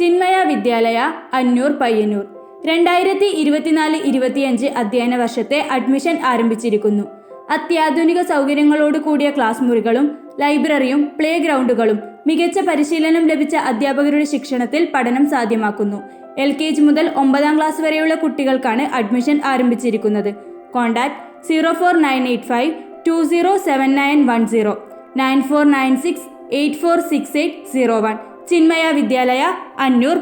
ചിന്മയ വിദ്യാലയ അന്നൂർ പയ്യന്നൂർ. രണ്ടായിരത്തി ഇരുപത്തിനാല് ഇരുപത്തിയഞ്ച് അധ്യയന വർഷത്തെ അഡ്മിഷൻ ആരംഭിച്ചിരിക്കുന്നു. അത്യാധുനിക സൗകര്യങ്ങളോട് കൂടിയ ക്ലാസ് മുറികളും ലൈബ്രറിയും പ്ലേ ഗ്രൗണ്ടുകളും മികച്ച പരിശീലനം ലഭിച്ച അധ്യാപകരുടെ ശിക്ഷണത്തിൽ പഠനം സാധ്യമാക്കുന്നു. എൽ കെ ജി മുതൽ ഒമ്പതാം ക്ലാസ് വരെയുള്ള കുട്ടികൾക്കാണ് അഡ്മിഷൻ ആരംഭിച്ചിരിക്കുന്നത്. Contact zero four nine eight five two zero seven nine one zero nine four nine six eight four six eight zero one. Chinmaya Vidyalaya Annur